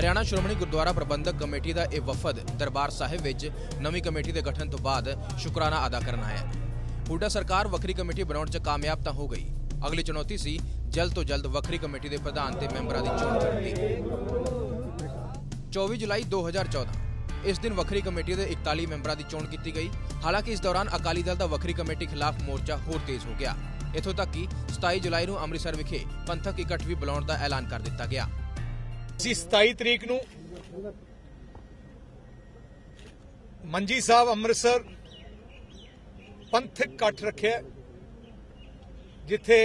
Haryana Shiromani Gurdwara Prabandhak committee ਦਾ ਇਹ ਵਫਦ ਦਰਬਾਰ ਸਾਹਿਬ ਵਿੱਚ ਨਵੀਂ ਕਮੇਟੀ ਦੇ ਗਠਨ ਤੋਂ ਬਾਅਦ ਸ਼ੁਕਰਾਨਾ ਅਦਾ ਕਰਨ ਆਇਆ ਹੁੱਡਾ ਸਰਕਾਰ ਵੱਖਰੀ ਕਮੇਟੀ ਬਣਾਉਣ 'ਚ ਕਾਮਯਾਬ ਤਾਂ ਹੋ ਗਈ। ਅਗਲੀ ਚੁਣੌਤੀ ਸੀ, ਜਲਦ ਤੋਂ ਜਲਦ ਵੱਖਰੀ ਕਮੇਟੀ ਦੇ ਪ੍ਰਧਾਨ ਤੇ ਮੈਂਬਰਾਂ ਦੀ ਚੋਣ ਕਰਨ। ਦੀ 24 ਜੁਲਾਈ 2014 ਇਸ ਦਿਨ ਵੱਖਰੀ ਕਮੇਟੀ ਦੇ 41 ਮੈਂਬਰਾਂ ਦੀ ਚੋਣ ਕੀਤੀ ਗਈ। ਹਾਲਾਂਕਿ ਇਸ ਦੌਰਾਨ ਅਕਾਲੀ ਦਲ ਦਾ ਵੱਖਰੀ ਕਮੇਟੀ ਖਿਲਾਫ ਮੋਰਚਾ ਹੋਰ ਤੇਜ਼ ਹੋ ਗਿਆ। ਇਥੋਂ ਤੱਕ ਕਿ 27 ਜੁਲਾਈ ਨੂੰ ਅੰਮ੍ਰਿਤਸਰ ਵਿਖੇ ਪੰਥਕ ਇਕੱਠ ਵੀ ਬੁਲਾਉਣ ਦਾ ਐਲਾਨ ਕਰ ਦਿੱਤਾ ਗਿਆ। ਅਸੀਂ 27 ਤਰੀਕ ਨੂੰ ਮੰਜੀ ਸਾਹਿਬ ਅੰਮ੍ਰਿਤਸਰ ਪੰਥਕ ਇਕੱਠ ਰੱਖਿਆ ਜਿੱਥੇ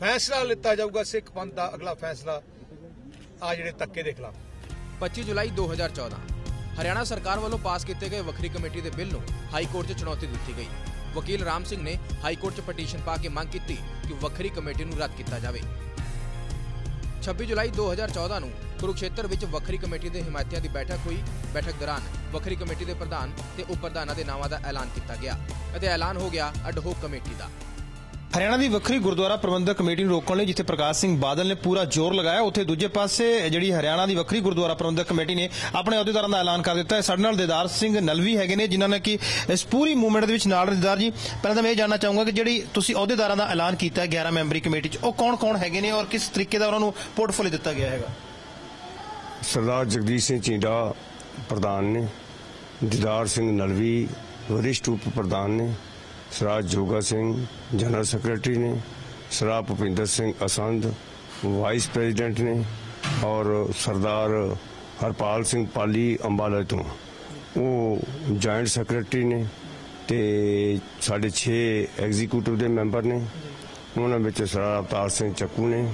ਫੈਸਲਾ ਲਿੱਤਾ ਜਾਊਗਾ ਸਿੱਖ ਪੰਥ ਦਾ, ਅਗਲਾ ਫੈਸਲਾ ਆ ਜਿਹੜੇ ਤੱਕੇ ਦੇ ਖਿਲਾਫ। 25 ਜੁਲਾਈ 2014 ਹਰਿਆਣਾ ਸਰਕਾਰ ਵੱਲੋਂ ਪਾਸ ਕੀਤੇ ਗਏ ਵੱਖਰੀ ਕਮੇਟੀ ਦੇ ਬਿੱਲ ਨੂੰ ਹਾਈ ਕੋਰਟ 'ਚ ਚੁਣੌਤੀ ਦਿੱਤੀ ਗਈ। ਵਕੀਲ ਰਾਮ ਸਿੰਘ ਨੇ ਹਾਈ ਕੋਰਟ 'ਚ ਪਟੀਸ਼ਨ ਪਾ ਕੇ ਮੰਗ ਕੀਤੀ ਕਿ ਵੱਖਰੀ ਕਮੇਟੀ ਨੂੰ ਰੱਦ ਕੀਤਾ ਜਾਵੇ। 26 ਜੁਲਾਈ 2014 ਨੂੰ ਕੁਰੂਕਸ਼ੇਤਰ ਵਿੱਚ ਵੱਖਰੀ ਕਮੇਟੀ ਦੇ ਹਮਾਇਤੀਆਂ ਦੀ ਬੈਠਕ ਹੋਈ। ਬੈਠਕ ਦੌਰਾਨ ਵੱਖਰੀ ਕਮੇਟੀ ਦੇ ਪ੍ਰਧਾਨ ਤੇ ਉਪ ਪ੍ਰਧਾਨਾਂ ਦੇ ਨਾਵਾਂ ਦਾ ਐਲਾਨ ਕੀਤਾ ਗਿਆ ਅਤੇ ਐਲਾਨ ਹੋ ਗਿਆ ਅਡਹੋਕ ਕਮੇਟੀ ਦਾ। ਹਰਿਆਣਾ ਦੀ ਵੱਖਰੀ ਗੁਰਦੁਆਰਾ ਪ੍ਰਬੰਧਕ ਕਮੇਟੀ ਨੂੰ ਰੋਕਣ ਲਈ ਜਿੱਥੇ ਪ੍ਰਕਾਸ਼ ਸਿੰਘ ਬਾਦਲ ਨੇ ਪੂਰਾ ਜ਼ੋਰ ਲਗਾਇਆ, ਉੱਥੇ ਦੂਜੇ ਪਾਸੇ ਜਿਹੜੀ ਹਰਿਆਣਾ ਦੀ ਵੱਖਰੀ ਗੁਰਦੁਆਰਾ ਪ੍ਰਬੰਧਕ ਕਮੇਟੀ ਨੇ ਆਪਣੇ ਅਹੁਦੇਦਾਰਾਂ ਦਾ ਐਲਾਨ ਕਰ ਦਿੱਤਾ। ਹੈ ਸਾਡੇ ਨਾਲ ਦੇਦਾਰ ਸਿੰਘ ਨਲਵੀ ਹੈਗੇ ਨੇ, ਜਿਨ੍ਹਾਂ ਨੇ ਕਿ ਇਸ ਪੂਰੀ ਮੂਵਮੈਂਟ ਦੇ ਵਿੱਚ ਨਾਲ ਦੇਦਾਰ ਜੀ, ਪਹਿਲਾਂ ਤਾਂ ਮੈਂ ਇਹ ਜਾਣਨਾ ਚਾਹੂੰਗਾ ਕਿ ਜਿਹੜੀ ਤੁਸੀਂ ਅਹੁਦੇਦਾਰਾਂ ਦਾ ਐਲਾਨ ਕੀਤਾ ਹੈ 11 ਮੈਂਬਰੀ ਕਮੇਟੀ 'ਚ, ਉਹ ਕੌਣ-ਕੌਣ ਹੈਗੇ ਨੇ ਔਰ ਕਿਸ ਤਰੀਕੇ ਦਾ ਉਹਨਾਂ ਨੂੰ ਪੋਰਟਫੋਲੀਓ ਦਿੱਤਾ ਗਿਆ ਹੈਗਾ? ਸਰਦਾਰ ਜਗਦੀਸ਼ ਸਿੰਘ ਚੀਂਡਾ ਪ੍ਰਧਾਨ ਨੇ, ਦਿਦਾਰ ਸਿੰਘ ਨਲਵੀ, ਵਰਿਸ਼ਟ ਉਪ ਪ੍ਰਧਾਨ ਨੇ ਸਰਾਜ ਜੋਗਾ ਸਿੰਘ, ਜਨਰਲ ਸੈਕਟਰੀ ਨੇ ਸਰਾ ਭੁਪਿੰਦਰ ਸਿੰਘ ਅਸੰਧ, ਵਾਈਸ ਪ੍ਰੈਜ਼ੀਡੈਂਟ ਨੇ ਔਰ ਸਰਦਾਰ ਹਰਪਾਲ ਸਿੰਘ ਪਾਲੀ ਅੰਬਾਲਾ ਤੋਂ। ਉਹ ਜੁਆਇੰਟ ਸੈਕਟਰੀ ਨੇ ਤੇ ਸਾਡੇ 6 ਐਗਜ਼ੀਕਿਊਟਿਵ ਦੇ ਮੈਂਬਰ ਨੇ। ਉਹਨਾਂ ਵਿੱਚ ਸਰਦਾਰ ਅਵਤਾਰ ਸਿੰਘ ਚੱਕੂ ਨੇ।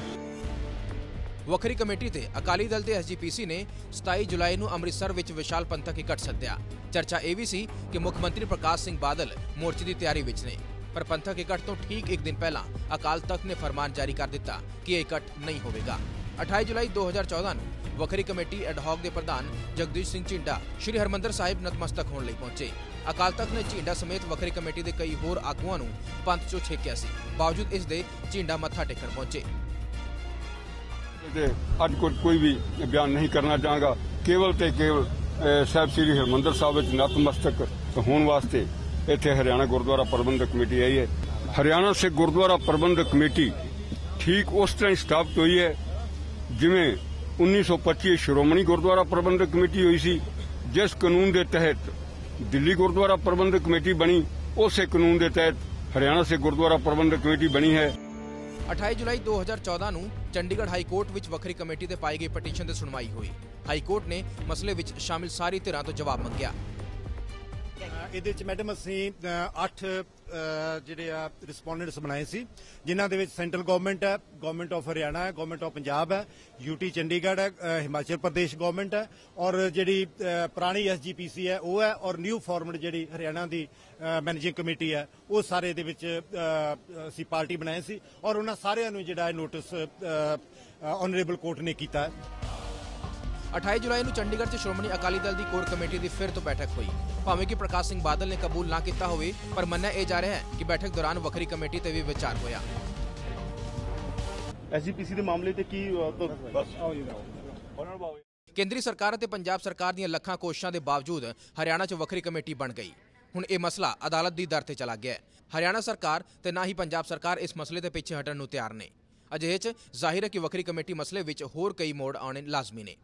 ਵੱਖਰੀ ਕਮੇਟੀ ਤੇ ਅਕਾਲੀ ਦਲ ਤੇ ਐਸਜੀਪੀਸੀ ਨੇ 27 ਜੁਲਾਈ ਨੂੰ ਅੰਮ੍ਰਿਤਸਰ ਵਿੱਚ ਵਿਸ਼ਾਲ ਪੰਥਕ ਇਕੱਠ ਸੱਦਿਆ। ਚਰਚਾ ਇਹ ਵੀ ਸੀ ਕਿ ਮੁੱਖ ਮੰਤਰੀ ਪ੍ਰਕਾਸ਼ ਸਿੰਘ ਬਾਦਲ ਮੋਰਚੇ ਦੀ ਤਿਆਰੀ ਵਿੱਚ ਨੇ। ਪਰ ਪੰਥਕ ਇਕੱਠ ਤੋਂ ਠੀਕ ਇੱਕ ਦਿਨ ਪਹਿਲਾਂ ਅਕਾਲ ਤਖਤ ਨੇ ਫਰਮਾਨ ਜਾਰੀ ਕਰ ਦਿੱਤਾ ਕਿ ਇਹ ਇਕੱਠ ਨਹੀਂ ਹੋਵੇਗਾ। 28 ਜੁਲਾਈ 2014 ਨੂੰ ਵੱਖਰੀ ਕਮੇਟੀ ਐਡਹੌਕ ਦੇ ਪ੍ਰਧਾਨ ਜਗਦੀਸ਼ ਸਿੰਘ ਝਿੰਡਾ ਸ਼੍ਰੀ ਹਰਮੰਦਰ ਸਾਹਿਬ ਨਤਮਸਤਕ ਹੋਣ ਲਈ ਪਹੁੰਚੇ। ਅਕਾਲ ਤਖਤ ਨੇ ਝਿੰਡਾ ਸਮੇਤ ਵੱਖਰੀ ਕਮੇਟੀ ਦੇ ਕਈ ਹੋਰ ਆਗੂਆਂ ਨੂੰ ਪੰਥ ਚੋਂ ਛੇਕਿਆ ਸੀ। ਬਾਵਜੂਦ ਇਸ ਦੇ ਝਿੰਡਾ ਮੱਥਾ ਟੇਕਣ ਪਹੁੰਚੇ। ਤੇ ਅੱਜ ਕੋਈ ਕੋਈ ਵੀ ਬਿਆਨ ਨਹੀਂ ਕਰਨਾ ਚਾਹਾਂਗਾ। ਕੇਵਲ ਤੇ ਕੇਵਲ ਸਾਹਿਬ ਸ੍ਰੀ ਹਰਮੰਦਰ ਸਾਹਿਬ ਵਿੱਚ ਨਤਮਸਤਕ ਹੋਣ ਵਾਸਤੇ ਇੱਥੇ ਹਰਿਆਣਾ ਗੁਰਦੁਆਰਾ ਪ੍ਰਬੰਧਕ ਕਮੇਟੀ ਆਈ ਹੈ। ਹਰਿਆਣਾ ਸਿੱਖ ਗੁਰਦੁਆਰਾ ਪ੍ਰਬੰਧਕ ਕਮੇਟੀ ਠੀਕ ਉਸ ਤਰ੍ਹਾਂ ਹੀ ਸਥਾਪਿਤ ਹੋਈ ਹੈ ਜਿਵੇਂ 1925 ਸ਼੍ਰੋਮਣੀ ਗੁਰਦੁਆਰਾ ਪ੍ਰਬੰਧਕ ਕਮੇਟੀ ਹੋਈ ਸੀ, ਜਿਸ ਕਾਨੂੰਨ ਦੇ ਤਹਿਤ ਦਿੱਲੀ ਗੁਰਦੁਆਰਾ ਪ੍ਰਬੰਧਕ ਕਮੇਟੀ ਬਣੀ, ਉਸੇ ਕਾਨੂੰਨ ਦੇ ਤਹਿਤ ਹਰਿਆਣਾ ਸਿੱਖ ਗੁਰਦੁਆਰਾ ਪ੍ਰਬੰਧਕ ਕਮੇਟੀ ਬਣੀ ਹੈ। 28 ਜੁਲਾਈ 2014 ਨੂੰ ਚੰਡੀਗੜ੍ਹ ਹਾਈ ਕੋਰਟ ਵਿੱਚ ਵੱਖਰੀ ਕਮੇਟੀ ਤੇ ਪਾਈ ਗਈ ਪਟੀਸ਼ਨ ਤੇ ਸੁਣਵਾਈ ਹੋਈ। ਹਾਈ ਕੋਰਟ ਨੇ ਮਸਲੇ ਵਿੱਚ ਸ਼ਾਮਿਲ ਸਾਰੀ ਧਿਰਾਂ ਤੋਂ ਜਵਾਬ ਮੰਗਿਆ। ਇਹਦੇ ਵਿੱਚ ਮੈਡਮ ਅਸੀਂ 8 ਜਿਹੜੇ ਆ ਰਿਸਪੋਂਡੈਂਟਸ ਬਣਾਏ ਸੀ ਜਿਨ੍ਹਾਂ ਦੇ ਵਿੱਚ ਸੈਂਟਰਲ ਗਵਰਨਮੈਂਟ ਹੈ ਗਵਰਨਮੈਂਟ ਆਫ ਹਰਿਆਣਾ ਹੈ ਗਵਰਨਮੈਂਟ ਆਫ ਪੰਜਾਬ ਹੈ ਯੂਟੀ ਚੰਡੀਗੜ੍ਹ ਹੈ ਹਿਮਾਚਲ ਪ੍ਰਦੇਸ਼ ਗਵਰਨਮੈਂਟ ਹੈ ਔਰ ਜਿਹੜੀ ਅ, ਪੁਰਾਣੀ ਐਸਜੀਪੀਸੀ ਹੈ ਉਹ ਹੈ ਔਰ ਨਿਊ ਫਾਰਮਡ ਜਿਹੜੀ ਹਰਿਆਣਾ ਦੀ ਮੈਨੇਜਿੰਗ ਕਮੇਟੀ ਹੈ ਉਹ ਸਾਰੇ ਦੇ ਵਿੱਚ ਅਸੀਂ ਪਾਰਟੀ ਬਣਾਏ ਸੀ ਔਰ ਉਹਨਾਂ ਸਾਰਿਆਂ ਨੂੰ ਜਿਹੜਾ ਨੋਟਿਸ ਆਨਰੇਬਲ ਕੋਰਟ ਨੇ ਕੀਤਾ ਹੈ। 28 ਜੁਲਾਈ ਨੂੰ ਚੰਡੀਗੜ੍ਹ 'ਚ ਸ਼੍ਰੋਮਣੀ ਅਕਾਲੀ ਦਲ ਦੀ ਕੋਰ ਕਮੇਟੀ ਦੀ ਫਿਰ ਤੋਂ ਬੈਠਕ ਹੋਈ। ਭਾਵੇਂ ਕਿ ਪ੍ਰਕਾਸ਼ ਸਿੰਘ ਬਾਦਲ ਨੇ ਕਬੂਲ ਨਾ ਕੀਤਾ ਹੋਵੇ ਪਰ ਮੰਨਿਆ ਇਹ ਜਾ ਰਿਹਾ ਹੈ ਕਿ ਬੈਠਕ ਦੌਰਾਨ ਵੱਖਰੀ ਕਮੇਟੀ ਤੇ ਵੀ ਵਿਚਾਰ ਹੋਇਆ। ਐਸਜੀਪੀਸੀ ਦੇ ਮਾਮਲੇ ਤੇ ਕੀ ਕੇਂਦਰੀ ਸਰਕਾਰ ਅਤੇ ਪੰਜਾਬ ਸਰਕਾਰ ਦੀਆਂ ਲੱਖਾਂ ਕੋਸ਼ਿਸ਼ਾਂ ਦੇ ਬਾਵਜੂਦ ਹਰਿਆਣਾ 'ਚ ਵੱਖਰੀ ਕਮੇਟੀ ਬਣ ਗਈ। ਹੁਣ ਇਹ ਮਸਲਾ ਅਦਾਲਤ ਦੀ ਦਰ ਤੇ ਚਲਾ ਗਿਆ ਹੈ। ਹਰਿਆਣਾ ਸਰਕਾਰ ਤੇ ਨਾ ਹੀ ਪੰਜਾਬ ਸਰਕਾਰ ਇਸ ਮਸਲੇ ਦੇ ਪਿੱਛੇ ਹਟਣ ਨੂੰ ਤਿਆਰ ਨੇ। ਅਜਿਹੇ 'ਚ ਜ਼ਾਹਿਰ ਹੈ ਕਿ ਵੱਖਰੀ ਕਮੇਟੀ ਮਸਲੇ ਵਿੱਚ ਹੋਰ ਕਈ ਮੋੜ ਆਉਣੇ ਲਾਜ਼ਮੀ ਨੇ।